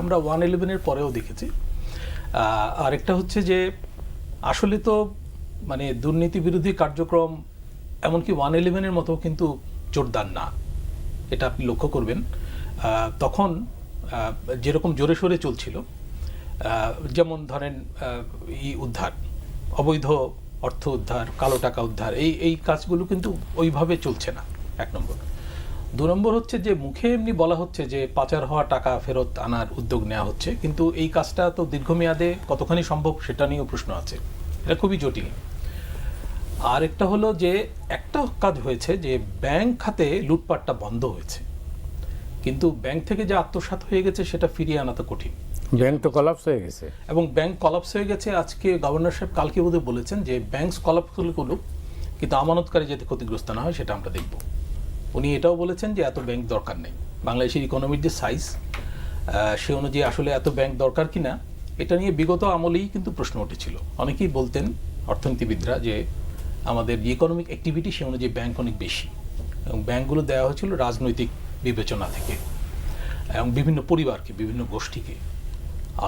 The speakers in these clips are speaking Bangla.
আমরা ওয়ান ইলেভেনের পরেও দেখেছি। আরেকটা হচ্ছে যে, আসলে তো মানে দুর্নীতি বিরোধী কার্যক্রম এমনকি ওয়ান ইলেভেনের মতো কিন্তু জোরদার না। এটা আপনি লক্ষ্য করবেন। তখন যেরকম জোরে সোরে চলছিল যেমন ধরেন ই উদ্ধার, অবৈধ অর্থ উদ্ধার, কালো টাকা উদ্ধার, এই এই কাজগুলো কিন্তু ওইভাবে চলছে না, এক নম্বর। দু নম্বর হচ্ছে যে মুখে এমনি বলা হচ্ছে যে পাচার হওয়া টাকা ফেরত আনার উদ্যোগ নেওয়া হচ্ছে কিন্তু এই কাজটা তো দীর্ঘমেয়াদে কতখানি সম্ভব সেটা নিয়েও প্রশ্ন আছে। এটা খুবই জটিল। আর একটা হলো যে একটা কাজ হয়েছে যে ব্যাংক খাতে লুটপাটটা বন্ধ হয়েছে। কিন্তু ব্যাংক থেকে যে আত্মসাৎ হয়ে গেছে সেটা ফিরিয়ে আনা তো কঠিন। ব্যাংক তো কলাপস হয়ে গেছে। এবং ব্যাংক কলাপস হয়ে গেছে আজকে গভর্নর সাহেব কালকে বোধহয় বলেছেন যে ব্যাংক কলাপস করুক কিন্তু আমানতকারী যাতে ক্ষতিগ্রস্ত না হয় সেটা আমরা দেখব। উনি এটাও বলেছেন যে এত ব্যাংক দরকার নেই। বাংলাদেশের ইকোনমির যে সাইজ সে অনুযায়ী আসলে এত ব্যাংক দরকার কিনা, এটা নিয়ে বিগত আমলেই কিন্তু প্রশ্ন উঠেছিল। অনেকেই বলতেন অর্থনীতিবিদরা যে আমাদের যে ইকোনমিক অ্যাক্টিভিটি সে অনুযায়ী ব্যাংক অনেক বেশি। এবং ব্যাংকগুলো দেওয়া হয়েছিল রাজনৈতিক বিবেচনা থেকে এবং বিভিন্ন পরিবারকে, বিভিন্ন গোষ্ঠীকে।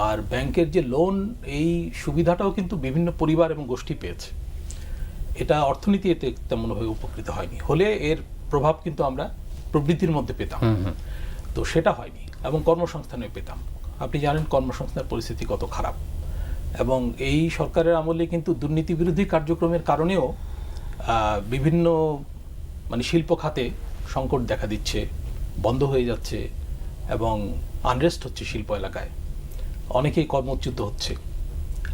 আর ব্যাংকের যে লোন এই সুবিধাটাও কিন্তু বিভিন্ন পরিবার এবং গোষ্ঠী পেয়েছে। এটা অর্থনীতি এতে তেমনভাবে উপকৃত হয়নি। হলে এর প্রভাব কিন্তু আমরা প্রবৃদ্ধির মধ্যে পেতাম। তো সেটা হয়নি এবং কর্মসংস্থানে পেতাম। আপনি জানেন কর্মসংস্থানের পরিস্থিতি কত খারাপ এবং এই সরকারের আমলে কিন্তু দুর্নীতি বিরোধী কার্যক্রমের কারণেও বিভিন্ন মানে শিল্প খাতে সংকট দেখা দিচ্ছে বন্ধ হয়ে যাচ্ছে এবং আনরেস্ট হচ্ছে শিল্প এলাকায়। অনেকেই কর্মচ্যুত হচ্ছে।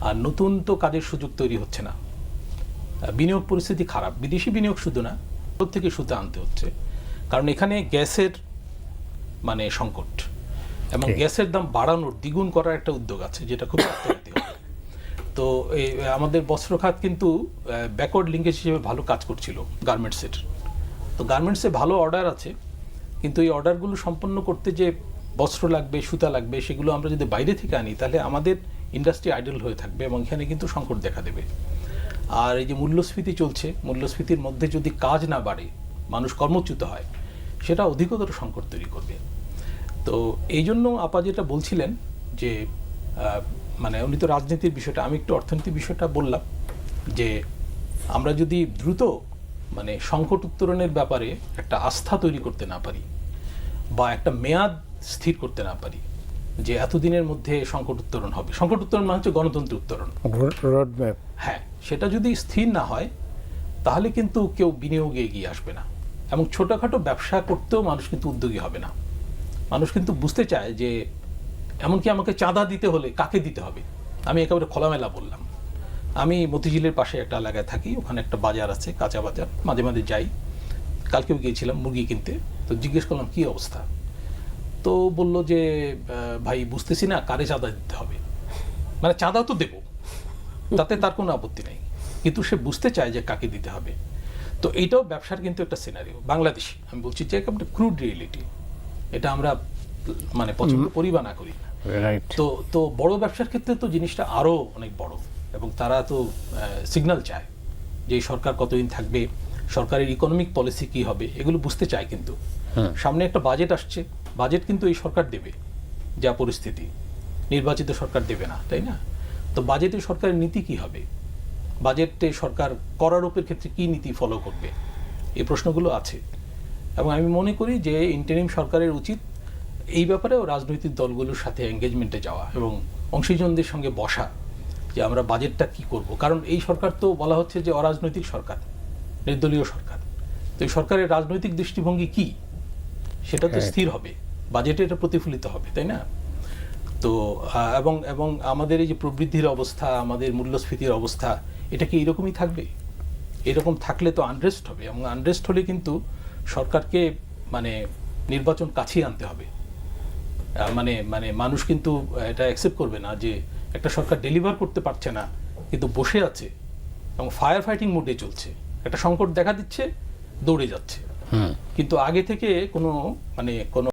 আর নতুন তো কাজের সুযোগ তৈরি হচ্ছে না। বিনিয়োগ পরিস্থিতি খারাপ। বিদেশি বিনিয়োগ শুধু না থেকে সুতা আনতে হচ্ছে। কারণ এখানে গ্যাসের মানে সংকট এবং গ্যাসের দাম বাড়ানোর দ্বিগুণ করার একটা উদ্যোগ আছে যেটা খুব অর্থনীতি হবে। তো এই আমাদের বস্ত্র খাত কিন্তু ব্যাকওয়ার্ড লিঙ্কেজ হিসেবে ভালো কাজ করছিল গার্মেন্টসের তো গার্মেন্টসে ভালো অর্ডার আছে কিন্তু এই অর্ডারগুলো সম্পন্ন করতে যে বস্ত্র লাগবে সুতা লাগবে সেগুলো আমরা যদি বাইরে থেকে আনি তাহলে আমাদের ইন্ডাস্ট্রি আইডল হয়ে থাকবে এবং এখানে কিন্তু সংকট দেখা দেবে। আর এই যে মূল্যস্ফীতি চলছে মূল্যস্ফীতির মধ্যে যদি কাজ না বাড়ে মানুষ কর্মচ্যুত হয় সেটা অধিকতর সংকট তৈরি করবে। তো এই জন্য আপা যেটা বলছিলেন যে মানে উনি তো রাজনীতির বিষয়টা আমি একটু অর্থনীতির বিষয়টা বললাম যে আমরা যদি দ্রুত মানে সংকট উত্তরণের ব্যাপারে একটা আস্থা তৈরি করতে না পারি বা একটা মেয়াদ স্থির করতে না পারি যে এতদিনের মধ্যে সংকট উত্তরণ হবে। সংকট উত্তরণ মানে হচ্ছে গণতন্ত্র উত্তরণ। হ্যাঁ। সেটা যদি স্থির না হয়, তাহলে কিন্তু কেউ বিনিয়োগে এগিয়ে আসবে না। এবং ছোটোখাটো ব্যবসা করতেও মানুষ কিন্তু উদ্যোগী হবে না। মানুষ কিন্তু বুঝতে চায় যে, এমনকি আমাকে চাঁদা দিতে হলে কাকে দিতে হবে? আমি একেবারে খোলামেলা বললাম। আমি মতিঝিলের পাশে একটা এলাকায় থাকি, ওখানে একটা বাজার আছে, কাঁচা বাজার। মাঝে মাঝে যাই। কালকেও গিয়েছিলাম মুরগি কিনতে। তো জিজ্ঞেস করলাম, কী অবস্থা? তো বলল যে ভাই, বুঝতেছি না কারে চাঁদা দিতে হবে? মানে চাঁদা তো দেবো। তাতে তার কোনো আপত্তি নেই। কিন্তু সে বুঝতে চায় যে কাকে দিতে হবে। তো এইটাও ব্যবসার কিন্তু একটা সিনারিও বাংলাদেশি আমি বলছি যে একটা ক্রুড রিয়েলিটি এটা আমরা মানে পছন্দ করি বা না করি। তো তো বড় ব্যবসার ক্ষেত্রে তো জিনিসটা আরও অনেক বড়। এবং তারা তো সিগন্যাল চায় যে সরকার কতদিন থাকবে সরকারের ইকোনমিক পলিসি কি হবে এগুলো বুঝতে চায় কিন্তু। সামনে একটা বাজেট আসছে। বাজেট কিন্তু এই সরকার দেবে যা পরিস্থিতি। নির্বাচিত সরকার দেবে না তাই না? তো বাজেটে সরকারের নীতি কি হবে? বাজেটে সরকার করারোপের ক্ষেত্রে কি নীতি ফলো করবে? এই প্রশ্নগুলো আছে। এবং আমি মনে করি যে ইন্টারিম সরকারের উচিত এই ব্যাপারেও রাজনৈতিক দলগুলোর সাথে এঙ্গেজমেন্টে যাওয়া এবং অংশীজনদের সঙ্গে বসা যে আমরা বাজেটটা কি করব। কারণ এই সরকার তো বলা হচ্ছে যে অরাজনৈতিক সরকার নির্দলীয় সরকার। তো এই সরকারের রাজনৈতিক দৃষ্টিভঙ্গি কি? সেটা তো হ্যাঁ। স্থির হবে। বাজেটে এটা প্রতিফলিত হবে তাই না? তো এবং এবং আমাদের এই যে প্রবৃদ্ধির অবস্থা আমাদের মূল্যস্ফীতির অবস্থা এটা কি এরকমই থাকবে? এরকম থাকলে তো আনরেস্ট হবে এবং আনরেস্ট হলে কিন্তু সরকারকে মানে নির্বাচন কাছিয়ে আনতে হবে। মানে মানে মানুষ কিন্তু এটা অ্যাকসেপ্ট করবে না যে একটা সরকার ডেলিভার করতে পারছে না কিন্তু বসে আছে এবং ফায়ার ফাইটিং মোডে চলছে। একটা সংকট দেখা দিচ্ছে দৌড়ে যাচ্ছে। কিন্তু আগে থেকে কোনো মানে কোনো